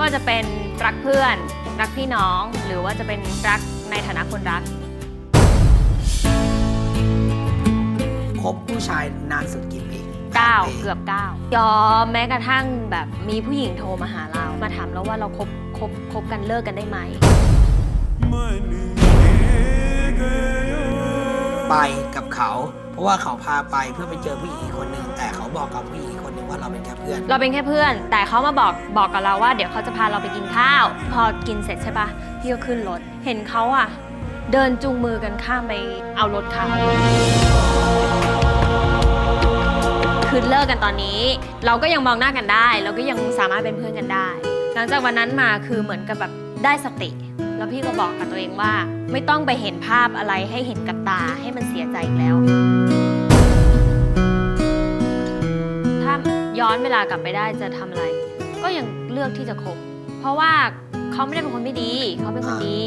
ว่าจะเป็นรักเพื่อน รักพี่น้อง หรือว่าจะเป็นรักในฐานะคนรัก คบผู้ชายนานสุดกี่ปี9 เกือบ 9 ยอมแม้กระทั่งแบบมีผู้หญิงโทรมาหาเรา มาถามเราว่าเราคบคบคบกันเลิกกันได้ไหม ไปกับเขา เพราะว่าเขาพาไปเพื่อไปเจอผู้หญิงอีกคนหนึ่งแต่เขา บอกกับผู้หญิงอีกคนหนึ่งว่าเราเป็นแค่เพื่อน เราเป็นแค่เพื่อน แต่เขามาบอกบอกกับเราว่า เดี๋ยวเขาจะพาเราไปกินข้าว พอกินเสร็จใช่ปะพี่ก็ขึ้นรถ เห็นเขาอะเดินจูงมือกันข้ามไปเอารถเขาคือเลิกกันตอนนี้ เราก็ยังมองหน้ากันได้ เราก็ยังสามารถเป็นเพื่อนกันได้ หลังจากวันนั้นมาคือเหมือนกับแบบได้สติ แล้วพี่ก็บอกกับตัวเองว่า ไม่ต้องไปเห็นภาพอะไรให้เห็นกับตาให้มันเสียใจอีกแล้ว อนเวลากลับไปได้จะทำอะไร ก็ยังเลือกที่จะคบ เพราะว่าเขาไม่ได้เป็นคนไม่ดี เขาเป็นคนดี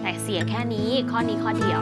แต่เสียแค่นี้ข้อนี้ข้อเดียว